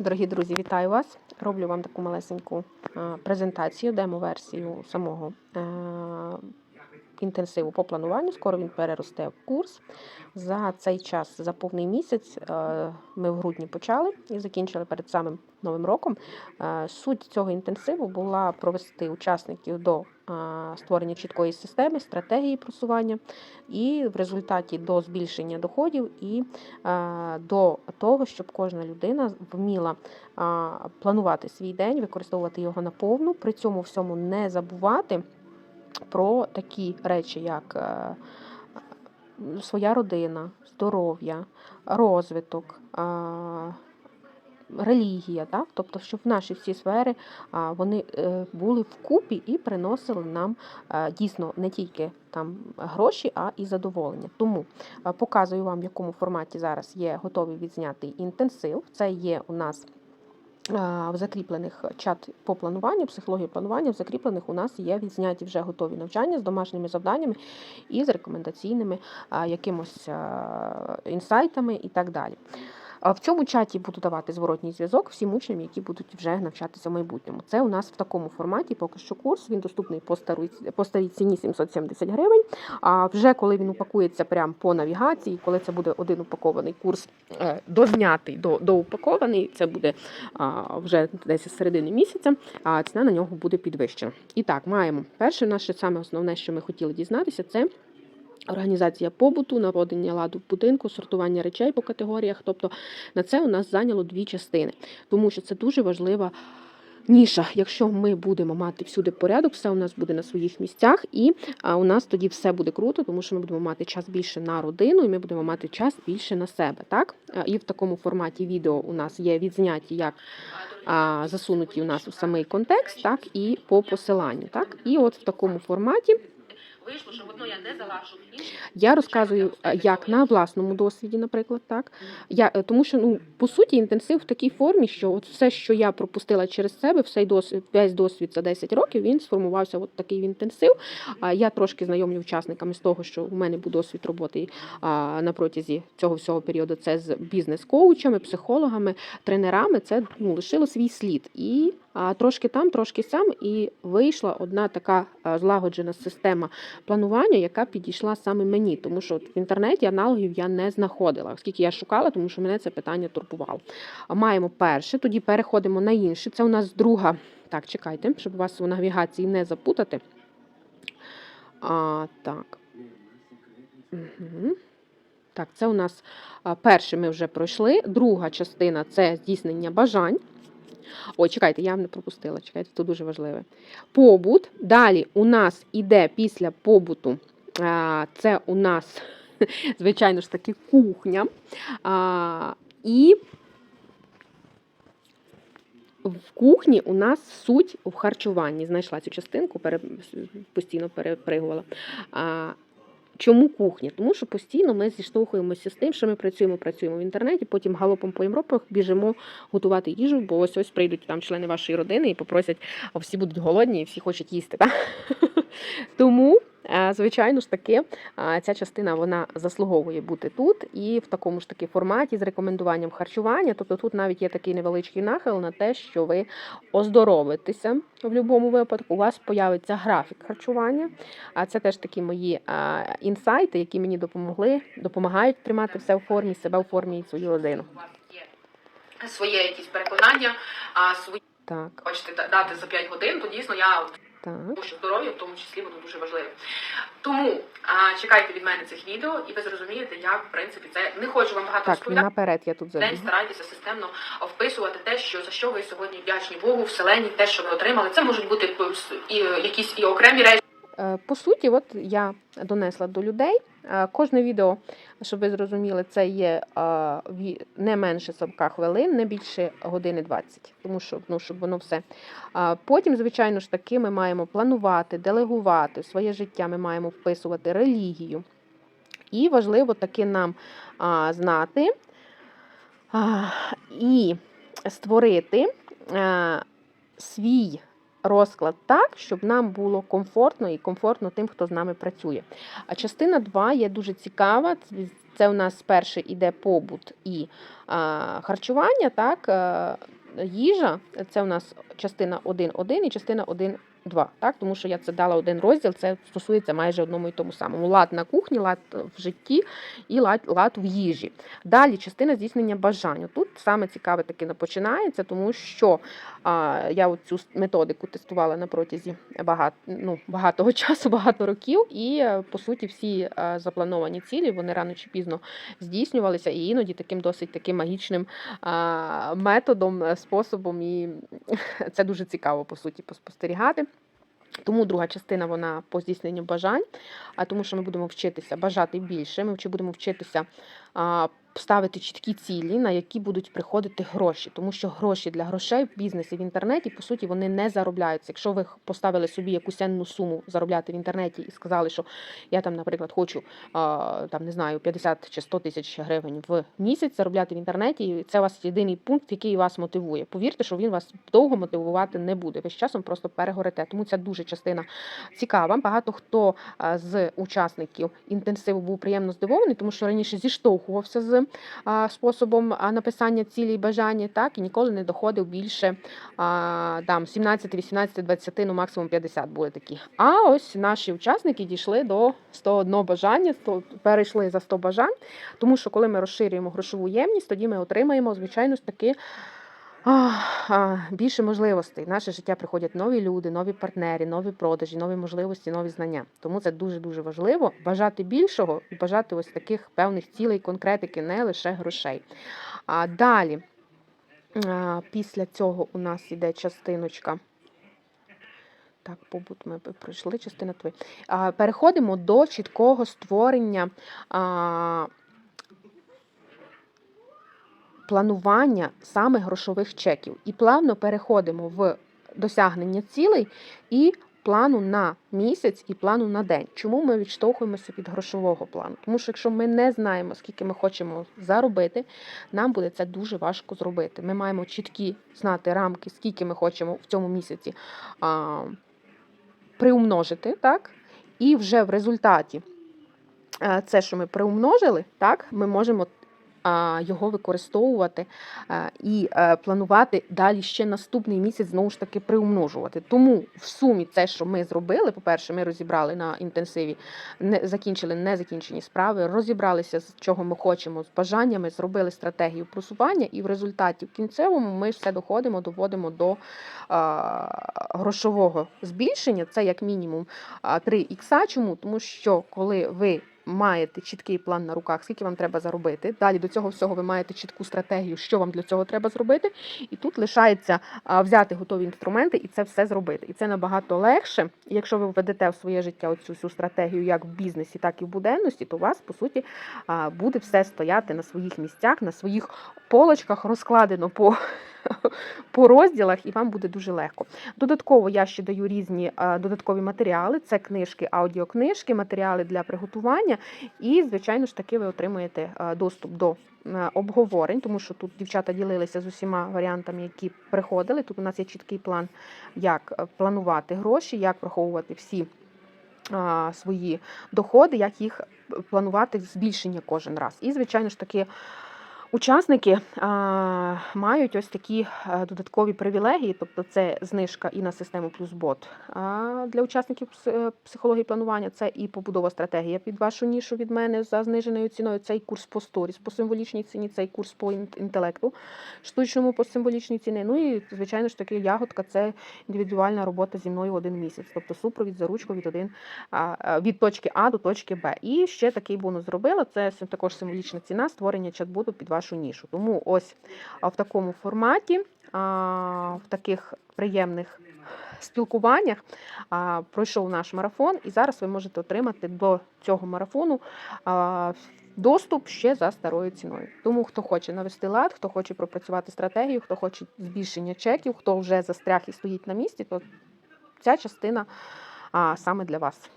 Дорогі друзі, вітаю вас! Роблю вам таку малесеньку презентацію, демо-версію самого інтенсиву по плануванню. Скоро він переросте в курс. За цей час, за повний місяць, е, ми в грудні почали і закінчили перед самим новим роком. Е, Суть цього інтенсиву була провести учасників до е, створення чіткої системи, стратегії просування, і в результаті до збільшення доходів і до того, щоб кожна людина вміла планувати свій день, використовувати його наповну, при цьому всьому не забувати про такі речі, як е, своя родина, здоров'я, розвиток. Релігія, так? тобто, щоб наші всі сфери вони е, були вкупі і приносили нам е, дійсно не тільки там гроші, а і задоволення. Тому е, показую вам, в якому форматі зараз є готовий відзнятий інтенсив. Це є у нас в закріплених чат по плануванню, психології планування, в закріплених у нас є відзняті вже готові навчання з домашніми завданнями і з рекомендаційними якимось інсайтами і так далі. В цьому чаті буду давати зворотній зв'язок всім учням, які будуть вже навчатися в майбутньому. Це у нас в такому форматі поки що курс. Він доступний по старій, по старій ціні 770 гривень. А вже коли він упакується прямо по навігації, коли це буде один упакований курс, е, дознятий, до, доупакований, це буде вже десь з середини місяця, а ціна на нього буде підвищена. І так, маємо перше наше саме основне, що ми хотіли дізнатися, це. Організація побуту, наводення ладу в будинку, сортування речей по категоріях. Тобто на це у нас зайняло дві частини, тому що це дуже важлива ніша. Якщо ми будемо мати всюди порядок, все у нас буде на своїх місцях, і у нас тоді все буде круто, тому що ми будемо мати час більше на родину, і ми будемо мати час більше на себе. Так? І в такому форматі відео у нас є відзняті як засунуті у нас у самий контекст, так і по посиланню. Так? І от в такому форматі. Вийшло, що одно я не залажу. Я розказую, як на власному досвіді, наприклад, так. Я, е, тому що ну, по суті інтенсив в такій формі, що от все, що я пропустила через себе, все досвід, весь досвід за 10 років, він сформувався от такий інтенсив. Я трошки знайомлю учасниками з того, що у мене був досвід роботи на протязі цього всього періоду. Це з бізнес-коучами, психологами, тренерами. Це ну, лишило свій слід. І трошки там, трошки сам, і вийшла одна така злагоджена система планування, яка підійшла саме мені, тому що в інтернеті аналогів я не знаходила, оскільки я шукала, тому що мене це питання турбувало. Маємо перше, тоді переходимо на інше. Це у нас друга. Так, чекайте, щоб вас у навігації не запутати. А, Так. Угу. Так, це у нас перше ми вже пройшли. Друга частина це здійснення бажань. Ой, чекайте, я не пропустила. Чекайте, це дуже важливе. Побут. Далі у нас іде після побуту. Це у нас, звичайно ж таки, кухня. І в кухні у нас суть в харчуванні. Знайшла цю частинку, постійно перепригувала. Чому кухня? Тому що постійно ми зіштовхуємося з тим, що ми працюємо, працюємо в інтернеті, потім галопом по Європах біжимо готувати їжу, бо ось ось прийдуть там члени вашої родини і попросять, а всі будуть голодні і всі хочуть їсти. Так? Тому, звичайно ж таки, е, ця частина вона заслуговує бути тут і в такому ж таки форматі з рекомендуванням харчування. Тобто тут навіть є такий невеличкий нахил на те, що ви оздоровитеся в будь-якому випадку. У вас появиться графік харчування. А це теж такі мої е, інсайти, які мені допомогли, допомагають тримати все в формі, себе в формі і свою родину. Своє якісь переконання, а свої Так, хочете дати за 5 годин, то дійсно я так. здоров'я в тому числі воно дуже важливе. Тому а, чекайте від мене цих відео, і ви зрозумієте, як в принципі це не хочу вам багато Так, розповідати. наперед я тут День старайтеся системно вписувати те, що за що ви сьогодні вдячні Богу, вселенні, те, що ви отримали. Це можуть бути і якісь і окремі речі. Е, По суті, от я донесла до людей. Е, Кожне відео, щоб ви зрозуміли, це є е, не менше 40 хвилин, не більше години 20, тому що ну, щоб воно все. Потім, звичайно ж таки, ми маємо планувати, делегувати своє життя, ми маємо вписувати релігію. І важливо таки нам знати і створити свій розклад так, щоб нам було комфортно і комфортно тим, хто з нами працює. А частина 2 є дуже цікава. Це- у нас перше іде побут і харчування, так, е, їжа. Це у нас частина 1.1 і частина 1.2, так, тому що я це дала один розділ, це стосується майже одному і тому самому. Лад на кухні, лад в житті і лад, лад в їжі. Далі частина здійснення бажань. Тут саме цікаве таки починається, тому що а, я цю методику тестувала на протязі багато, ну, багатого часу, багато років, і е, по суті всі е, заплановані цілі вони рано чи пізно здійснювалися, і іноді таким досить таким магічним а, методом, е, способом, і це дуже цікаво по суті поспостерігати. Тому друга частина вона по здійсненню бажань, а тому що ми будемо вчитися бажати більше. Ми будемо вчитися ставити чіткі цілі, на які будуть приходити гроші, тому що гроші для грошей в бізнесі в інтернеті по суті вони не заробляються. Якщо ви поставили собі якусь енну суму заробляти в інтернеті і сказали, що я там, наприклад, хочу там не знаю 50 чи 100 тисяч гривень в місяць заробляти в інтернеті, і це у вас єдиний пункт, який вас мотивує. Повірте, що він вас довго мотивувати не буде. Ви з часом просто перегорите. Тому ця дуже частина цікава. Багато хто з учасників інтенсиву був приємно здивований, тому що раніше зіштовхувався з а, способом написання цілі і бажання, так і ніколи не доходив більше там 17, 18, 20, ну максимум 50 були такі. А ось наші учасники дійшли до 101 бажання, 100, перейшли за 100 бажань, тому що коли ми розширюємо грошову ємність, тоді ми отримаємо, звичайно ж таки. Більше можливостей. В наше життя приходять нові люди, нові партнери, нові продажі, нові можливості, нові знання. Тому це дуже дуже важливо бажати більшого і бажати ось таких певних цілей, конкретики, не лише грошей. А далі, після цього у нас іде частиночка. Так, побут ми пройшли, частина 3. А, переходимо до чіткого створення планування саме грошових чеків. І плавно переходимо в досягнення цілей і плану на місяць і плану на день. Чому ми відштовхуємося від грошового плану? Тому що якщо ми не знаємо, скільки ми хочемо заробити, нам буде це дуже важко зробити. Ми маємо чіткі знати рамки, скільки ми хочемо в цьому місяці а, приумножити, так? І вже в результаті е, це, що ми приумножили, так, ми можемо його використовувати і е, планувати далі ще наступний місяць знову ж таки приумножувати. Тому в сумі це, що ми зробили, по-перше, ми розібрали на інтенсиві, не закінчили незакінчені справи, розібралися з чого ми хочемо, з бажаннями, зробили стратегію просування, і в результаті в кінцевому ми все доходимо, доводимо до грошового збільшення. Це як мінімум а, 3 ікса. Чому? Тому що коли ви маєте чіткий план на руках, скільки вам треба заробити. Далі до цього всього ви маєте чітку стратегію, що вам для цього треба зробити. І тут лишається взяти готові інструменти і це все зробити. І це набагато легше. Якщо ви введете в своє життя оцю всю стратегію як в бізнесі, так і в буденності, то у вас по суті буде все стояти на своїх місцях, на своїх полочках, розкладено по. По розділах і вам буде дуже легко. Додатково я ще даю різні е, додаткові матеріали: це книжки, аудіокнижки, матеріали для приготування. І, звичайно ж таки, ви отримуєте е, доступ до е, обговорень, тому що тут дівчата ділилися з усіма варіантами, які приходили. Тут у нас є чіткий план, як планувати гроші, як враховувати всі свої доходи, як їх планувати збільшення кожен раз. І, звичайно ж таки. Учасники а, мають ось такі а, додаткові привілегії, тобто це знижка і на систему плюс бот. А для учасників е, психології планування це і побудова стратегія під вашу нішу від мене за зниженою ціною. Це і курс по сторіс по символічній ціні, це і курс по інтелекту штучному по символічній ціні. Ну і звичайно ж таки ягодка це індивідуальна робота зі мною один місяць, тобто супровід за ручку від один від точки А до точки Б. І ще такий бонус зробила. Це також символічна ціна створення чат-боту під вашу нішу. Тому ось в такому форматі, в таких приємних спілкуваннях пройшов наш марафон, і зараз ви можете отримати до цього марафону. Доступ ще за старою ціною. Тому хто хоче навести лад, хто хоче пропрацювати стратегію, хто хоче збільшення чеків, хто вже застряг і стоїть на місці, то ця частина саме для вас.